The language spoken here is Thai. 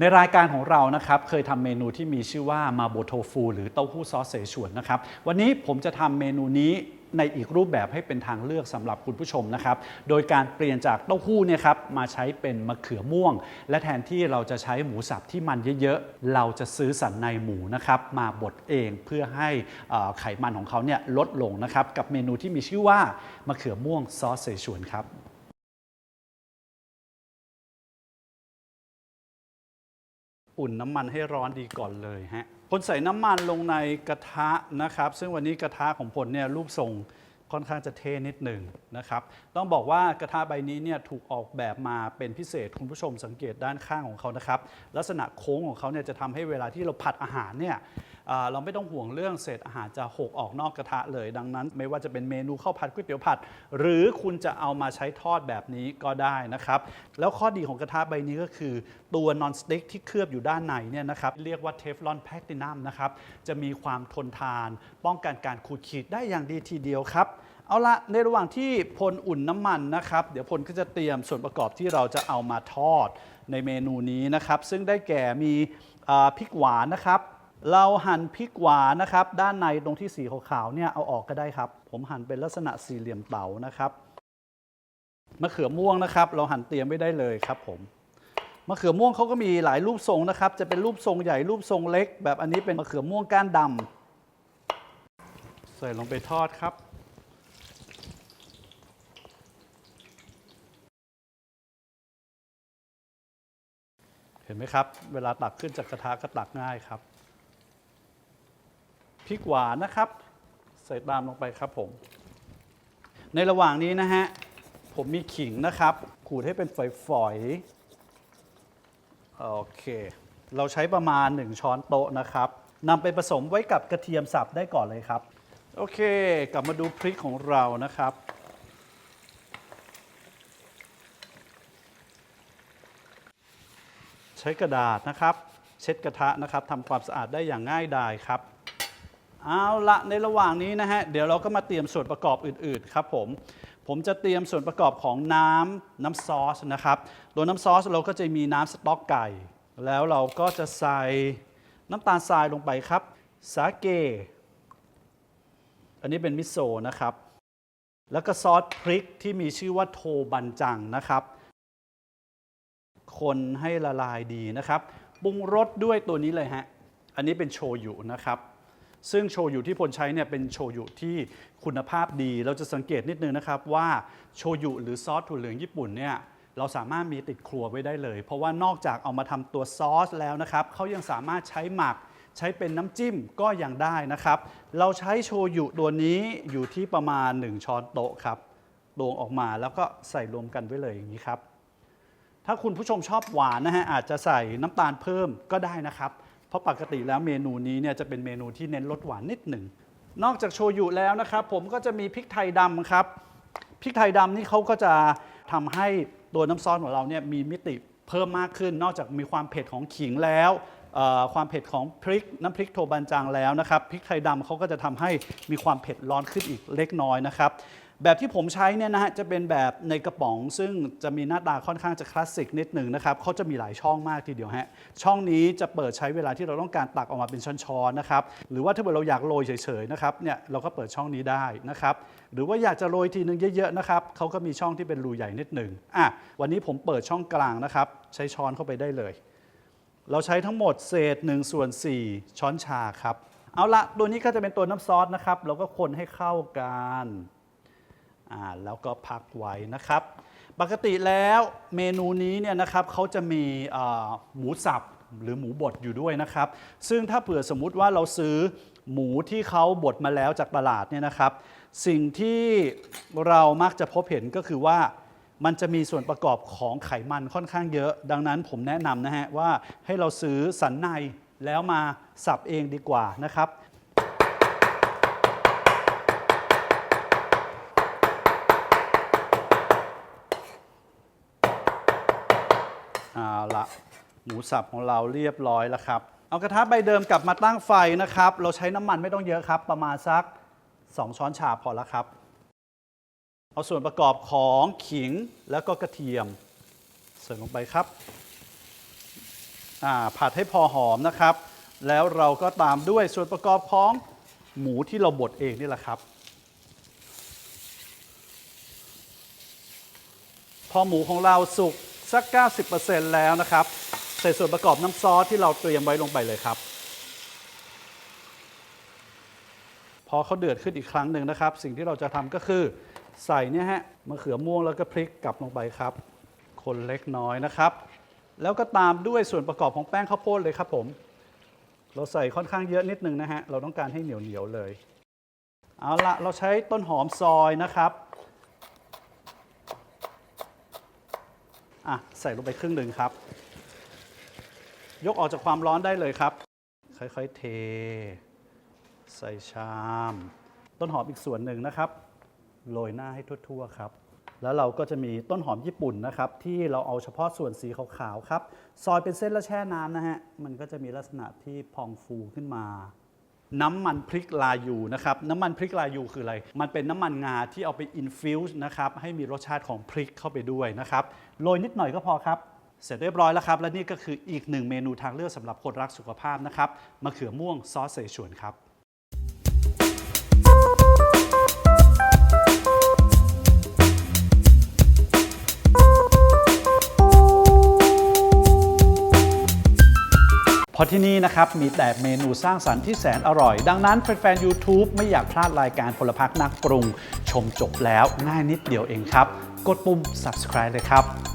ในรายการของเรานะครับเคยทำเมนูที่มีชื่อว่ามาโบโทฟูหรือเต้าหู้ซอสเสฉวนนะครับวันนี้ผมจะทำเมนูนี้ในอีกรูปแบบให้เป็นทางเลือกสำหรับคุณผู้ชมนะครับ โดยการเปลี่ยนจากเต้าหู้เนี่ยครับมาใช้เป็นมะเขือม่วง และแทนที่เราจะใช้หมูสับที่มันเยอะๆ เราจะซื้อสันในหมูนะครับมาบดเองเพื่อให้อ่อไขมันของเขาเนี่ยลดลงนะครับกับเมนูที่มีชื่อว่ามะเขือม่วงซอสเสฉวนครับ อุ่นน้ำมันให้ร้อนดีก่อนเลยฮะคนใส่น้ำมันลงในกระทะนะครับ ซึ่งวันนี้กระทะของผลเนี่ยรูปทรงค่อนข้างจะเท่นิดหนึ่งนะครับ ต้องบอกว่ากระทะใบนี้เนี่ยถูกออกแบบมาเป็นพิเศษคุณผู้ชมสังเกตด้านข้างของเขานะครับ ลักษณะโค้งของเขาเนี่ยจะทำให้เวลาที่เราผัดอาหารเนี่ย เราไม่ต้องห่วงเรื่องเศษอาหารจะหกออกนอกกระทะเลย ดังนั้น ไม่ว่าจะเป็นเมนูข้าวผัดก๋วยเตี๋ยวผัด หรือคุณจะเอามาใช้ทอดแบบนี้ก็ได้นะครับ แล้วข้อดีของกระทะใบนี้ก็คือ ตัวนอนสติ๊กที่เคลือบอยู่ด้านในเนี่ยนะครับเรียกว่าเทฟลอนแพคตินัมนะครับจะมีความทนทาน ป้องกันการขูดขีดได้อย่างดีทีเดียวครับเอาละในระหว่างที่พลอุ่นน้ำมันนะครับ เดี๋ยวพลก็จะเตรียมส่วนประกอบที่เราจะเอามาทอดในเมนูนี้นะครับ ซึ่งได้แก่มีพริกหวานนะครับ เราหั่นพริกหวานนะครับ ด้านในตรงที่สีขาวๆเนี่ยเอาออกก็ได้ครับ ผมหั่นเป็นลักษณะสี่เหลี่ยมเต๋านะครับมะเขือม่วงนะครับ เราหั่นเตรียมไว้ได้เลยครับผมมะเขือม่วงเขาก็มีหลายรูปทรงนะครับ จะเป็นรูปทรงใหญ่รูปทรงเล็ก แบบอันนี้เป็นมะเขือม่วงก้านดำใส่ลงไปทอดครับเห็นไหมครับ เวลาตักขึ้นจากกระทะก็ตักง่ายครับ พริกหวานนะครับ ใส่ตามลงไปครับผม ในระหว่างนี้นะฮะ ผมมีขิงนะครับ ขูดให้เป็นฝอยๆ โอเค เราใช้ประมาณ 1 ช้อนโต๊ะนะครับนำไปผสมไว้กับกระเทียมสับได้ก่อนเลยครับ โอเค กลับมาดูพริกของเรานะครับใช้กระดาษนะครับ เช็ดกระทะนะครับทำความสะอาดได้อย่างง่ายดายครับ เอาละในระหว่างนี้นะฮะ เดี๋ยวเราก็มาเตรียมส่วนประกอบอื่นๆครับผม ผมจะเตรียมส่วนประกอบของน้ำน้ำซอสนะครับตัวน้ำซอสเราก็จะมีน้ำสต๊อกไก่ แล้วเราก็จะใส่น้ำตาลทรายลงไปครับ สาเก อันนี้เป็นมิโซะนะครับ แล้วก็ซอสพริกที่มีชื่อว่าโทบันจังนะครับ คนให้ละลายดีนะครับ ปรุงรสด้วยตัวนี้เลยฮะ อันนี้เป็นโชยุนะครับ ซึ่งโชยุที่พลใช้เนี่ยเป็นโชยุที่คุณภาพดี เราจะสังเกตนิดนึงนะครับว่าโชยุหรือซอสถั่วเหลืองญี่ปุ่นเนี่ยเราสามารถมีติดครัวไว้ได้เลย เพราะว่านอกจากเอามาทำตัวซอสแล้วนะครับเขายังสามารถใช้หมักใช้เป็นน้ำจิ้มก็ยังได้นะครับ เราใช้โชยุตัวนี้อยู่ที่ประมาณ 1 ช้อนโต๊ะครับตวงออกมาแล้วก็ใส่รวมกันไว้เลยอย่างนี้ครับ ถ้าคุณผู้ชมชอบหวานนะฮะอาจจะใส่น้ำตาลเพิ่มก็ได้นะครับ เพราะปกติแล้วเมนูนี้เนี่ยจะเป็นเมนูที่เน้นรสหวานนิดหนึ่ง นอกจากโชยุแล้วนะครับ ผมก็จะมีพริกไทยดำครับ พริกไทยดำนี่เขาก็จะทำให้ตัวน้ำซอสของเราเนี่ยมีมิติเพิ่มมากขึ้น นอกจากมีความเผ็ดของขิงแล้วความเผ็ดของพริกน้ำพริกโทบันจางแล้วนะครับพริกไทยดำเขาก็จะทำให้มีความเผ็ดร้อนขึ้นอีกเล็กน้อยนะครับ แบบที่ผมใช้เนี่ยนะฮะจะเป็นแบบในกระป๋องซึ่งจะมีหน้าตาค่อนข้างจะคลาสสิกนิดหนึ่งนะครับเขาจะมีหลายช่องมากทีเดียวฮะช่องนี้จะเปิดใช้เวลาที่เราต้องการตักออกมาเป็นช้อนๆนะครับหรือว่าถ้าเกิดเราอยากโรยเฉยๆนะครับเนี่ยเราก็เปิดช่องนี้ได้นะครับหรือว่าอยากจะโรยทีนึงเยอะๆนะครับเขาก็มีช่องที่เป็นรูใหญ่นิดหนึ่งอะวันนี้ผมเปิดช่องกลางนะครับใช้ช้อนเข้าไปได้เลย เราใช้ทั้งหมดเศษ1ส่วน4ช้อนชาครับเอาละตัวนี้ก็จะเป็นตัวน้ำซอสนะครับเราก็คนให้เข้ากัน แล้วก็พักไว้นะครับ ปกติแล้วเมนูนี้เนี่ยนะครับเขาจะมีหมูสับหรือหมูบดอยู่ด้วยนะครับ ซึ่งถ้าเผื่อสมมุติว่าเราซื้อหมูที่เขาบดมาแล้วจากตลาดเนี่ยนะครับ สิ่งที่เรามักจะพบเห็นก็คือว่ามันจะมีส่วนประกอบของไขมันค่อนข้างเยอะ ดังนั้นผมแนะนำนะฮะว่าให้เราซื้อสันในแล้วมาสับเองดีกว่านะครับ เอาละหมูสับของเราเรียบร้อยแล้วครับ เอากระทะใบเดิมกลับมาตั้งไฟนะครับ เราใช้น้ำมันไม่ต้องเยอะครับ ประมาณสัก 2 ช้อนชาพอแล้วครับ เอาส่วนประกอบของขิงแล้วก็กระเทียมใส่ลงไปครับอ่าผัดให้พอหอมนะครับ แล้วเราก็ตามด้วยส่วนประกอบของหมูที่เราบดเองนี่แหละครับ พอหมูของเราสุก สัก 90%แล้วนะครับ ใส่ส่วนประกอบน้ำซอสที่เราเตรียมไว้ลงไปเลยครับ พอเขาเดือดขึ้นอีกครั้งหนึ่งนะครับ สิ่งที่เราจะทำก็คือ ใส่เนี่ยฮะมะเขือม่วงแล้วก็พริกกลับลงไปครับ คนเล็กน้อยนะครับ แล้วก็ตามด้วยส่วนประกอบของแป้งข้าวโพดเลยครับผม เราใส่ค่อนข้างเยอะนิดนึงนะฮะเราต้องการให้เหนียวเหนียวเลย เอาละเราใช้ต้นหอมซอยนะครับ อะใส่ลงไปครึ่งหนึ่งครับ ยกออกจากความร้อนได้เลยครับ ค่อยๆเท ใส่ชาม ต้นหอมอีกส่วนหนึ่งนะครับโรยหน้าให้ทั่วๆครับ แล้วเราก็จะมีต้นหอมญี่ปุ่นนะครับ ที่เราเอาเฉพาะส่วนสีขาวๆครับ ซอยเป็นเส้นแล้วแช่น้ำนะฮะ มันก็จะมีลักษณะที่พองฟูขึ้นมา น้ำมันพริกลายูนะครับน้ำมันพริกลายูคืออะไร มันเป็นน้ำมันงาที่เอาไปอินฟิวส์นะครับให้มีรสชาติของพริกเข้าไปด้วยนะครับโรยนิดหน่อยก็พอครับ เสร็จเรียบร้อยแล้วครับ และนี่ก็คืออีกหนึ่งเมนูทางเลือกสำหรับคนรักสุขภาพนะครับมะเขือม่วงซอสเสฉวนครับ ราะที่นี่นะครับมีแต่เมนูสร้างสรรค์ที่แสนอร่อย ดังนั้นแฟนๆ YouTube ไม่อยากพลาดรายการพลพักนักปรุง ชมจบแล้วง่ายนิดเดียวเองครับ กดปุ่ม subscribe เลยครับ